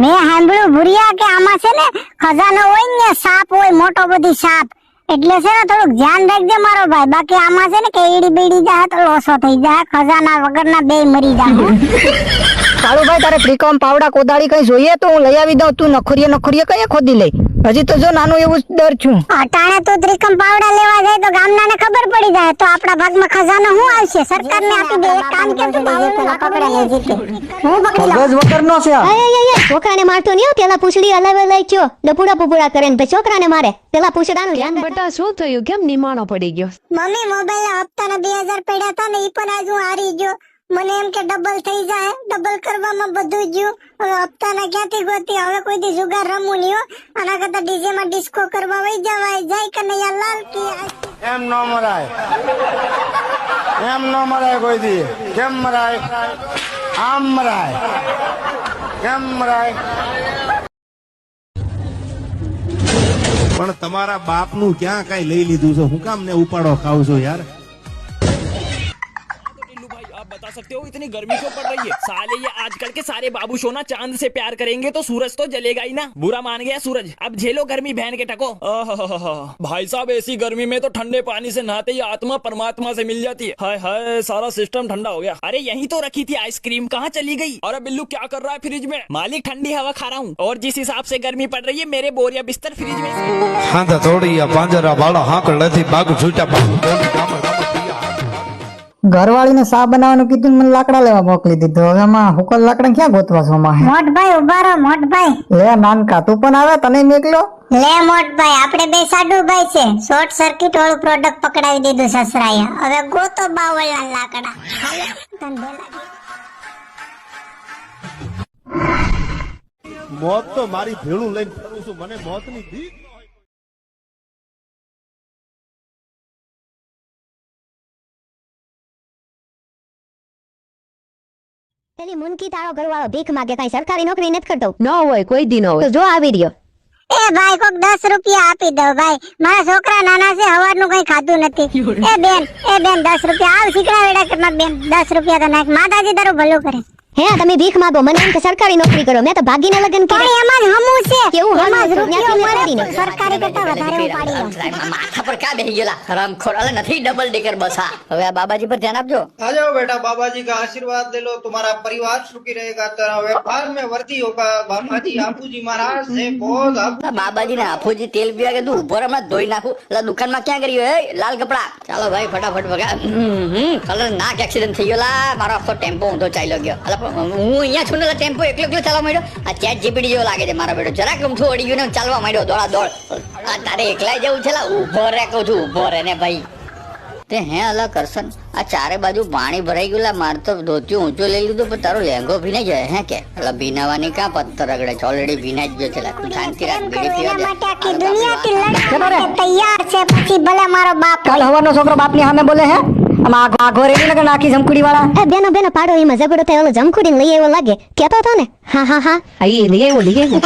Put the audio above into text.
મેં સાંભળ્યું ભૂરિયા કે આમાં છે ને ખજાનો હોય ને સાપ હોય, મોટો બધી સાપ. એટલે છે ને થોડુંક ધ્યાન રાખજે મારો ભાઈ. બાકી આમાં છે ને કે ઈડી બેડી જાય તો લોસો થઈ જાય. ખજાના વગરના બે મરી જાય કાળુભાઈ તારે ત્રિકોમ પાવડા કોદાળી કઈ જોઈએ તો હું લઈ આવી દઉં. તું નખરીએ નખરીએ કઈ ખોદી લઈ હજી તો જો નાનું એવું ડર છું. અટાણે તો ત્રિકમ પાવડા લેવા જાય તો ગામનાને ખબર પડી જાય. તો આપણા ભાગમાં ખજાનો હું આવશે? સરકારને આપી દે. એક કામ કે તું પેલા પકડે ને જીતે હું પકડી લઉં. વગરનો છે છોકરાને મારતો નહીં. પેલા પૂછડી અલાવે લઈ ગયો. ડપુડા પુપુડા કરે ને છોકરાને મારે. પેલા પૂછડાનું ધ્યાન બેટા શું થયું? કેમ નિમાણો પડી ગયો? મમ્મી મોબાઈલ હપ્તાના બે હજાર પડ્યા હતા ને ઈ પણ આજ હું હારી ગયો. મને એમ કે ડબલ થઈ જાય ડબલ કરવામાં બધું ગયું. હવે હપ્તાના ક્યાંથી ગોતી? હવે કોઈ દી જુગાર રમવું નહીં હો. આના કરતા ડીજે માં ડિસ્કો કરવા વઈ જવાય. જાય કનૈયા લાલ કી આ- એમ ન મરાય. એમ ન મરાય કોઈ દી કેમ મરાય? આમ મરાય. કેમ મરાય? પણ તમારા બાપનું ક્યાં કઈ લઈ લીધું છે? હું કામ ને ઉપાડો ખાવ છો યાર. सकते हो, इतनी गर्मी क्यों पड़ रही है? साले ये आजकल के सारे बाबू सोना चाँद से प्यार करेंगे तो सूरज तो जलेगा ही ना। बुरा मान गया सूरज। अब झेलो गर्मी, बहन के टको भाई साहब, ऐसी गर्मी में तो ठंडे पानी से नहाते ही आत्मा परमात्मा से मिल जाती है। हाय हाय, सारा सिस्टम ठंडा हो गया। अरे यही तो रखी थी आइसक्रीम कहाँ चली गई? अरे बिल्लू क्या कर रहा है फ्रिज में? मालिक ठंडी हवा खा रहा हूँ। और जिस हिसाब से गर्मी पड़ रही है, मेरे बोरिया बिस्तर फ्रिज में हाँ थोड़ी पांजरा हाँ कर छूटा ઘરવાળીને સા બનાવવાનું કીધું મને લાકડા લેવા મોકલી દીધું. હવે આમાં હુકલ લાકડા ક્યાં ગોતવા છો માં મોટભાઈ ઊભા રહો મોટભાઈ. લે નાનકા તું પણ આવે તને મેકલ્યો લે મોટભાઈ આપણે બે સાડુભાઈ છે. શોર્ટ સર્કિટ વાળું પ્રોડક્ટ પકડાવી દીધું સસરાએ. હવે ગોતો બાવળના લાકડા. મોત તો મારી ભેળું લઈને ફરું છું. મને મોતની બીક પેલી મુનકી તારો ઘરવાળો ભીખ માગે કઈ સરકારી નોકરી નથી કરતો? ન હોય કોઈ દી ન તો હોય જો આવી રહ્યો. એ ભાઈ કોક દસ રૂપિયા આપી દો ભાઈ. મારા છોકરા નાના છે હવારનું કઈ ખાધું નથી. એ બેન એ બેન દસ રૂપિયા આવ શીખડા વેડા કે બેન દસ રૂપિયા તો નાખ. માતાજી તારું ભલું કરે. હે તમે ભીખ માંગો મને એમ કે સરકારી નોકરી કરો મેં તો ભાગીને લગન કર્યા. પણ એમ હમું છે. કેવું હમું? જ રૂપિયો મળે સરકારી કરતા વધારે ઉપાડી લો માથા પર કા બેહી ગયેલા? હરામ ખોર અલે નથી ડબલ ડેકર બસા હવે આ બાબાજી પર ધ્યાન આપજો. આ જાઓ બેટા બાબાજી કા આશીર્વાદ લે લો તમારા પરિવાર સુખી રહેગા. તારા વેપાર મે વર્ધી હોગા બાબાજી આપુજી મહારાજ ને બોલ બાબાજી ને આપુજી તેલ પીવા કે તું ઉપર હમણાં ધોઈ નાખું. એટલે દુકાનમાં ક્યાં કર્યું હે લાલ કપડા. ચાલો ભાઈ ફટાફટ ભગા કલર નાક એક્સિડન્ટ થઈ ગયો. લા મારો આખો ટેમ્પો ઊંધો ચાલ્યો ગયો. હું અહીંયા છું ને ટેમ્પો એકલો એકલો ચાલવા માંડ્યો. આ ચેટ જીપીડી જેવો લાગે છે મારા બેટો. જરાક ઊંધું અડી ગયું ને ચાલવા માંડ્યો દોડા દોડ. આ તારે એકલા જવું છે ઊભો રે કહું છું ઊભો રે ને ભાઈ. તે હે અલા કરશન આ ચારે બાજુ પાણી ભરાઈ ગયું લા મારે તો ધોતિયું ઊંચું લઈ લીધું પણ તારો લહેંગો ભીનાઈ જાય હે કે? એટલે ભીનાવાની કાં પથ્થર રગડે છે? ઓલરેડી ભીનાઈ જ ગયો છે તું શાંતિ રાખ એમ બીડી પીવા દે. આખી હાલો બાપુ, દુનિયાથી આ- લડવા માટે તૈયાર છે પછી ભલે મારો બાપ કાલ હવાનો છોકરો બાપની સામે બોલે હે? આમાં આઘો રેડી ને કે નાખી જમકુડી વાળા. એ બેનો બેનો પાડો એમાં ઝઘડો થયો ઓલો જમખુડીને લઈ આવ્યો લાગે. કેતો હતો ને? હા હા હા. હા એ લઈ આવ્યો લઈ આવ્યો.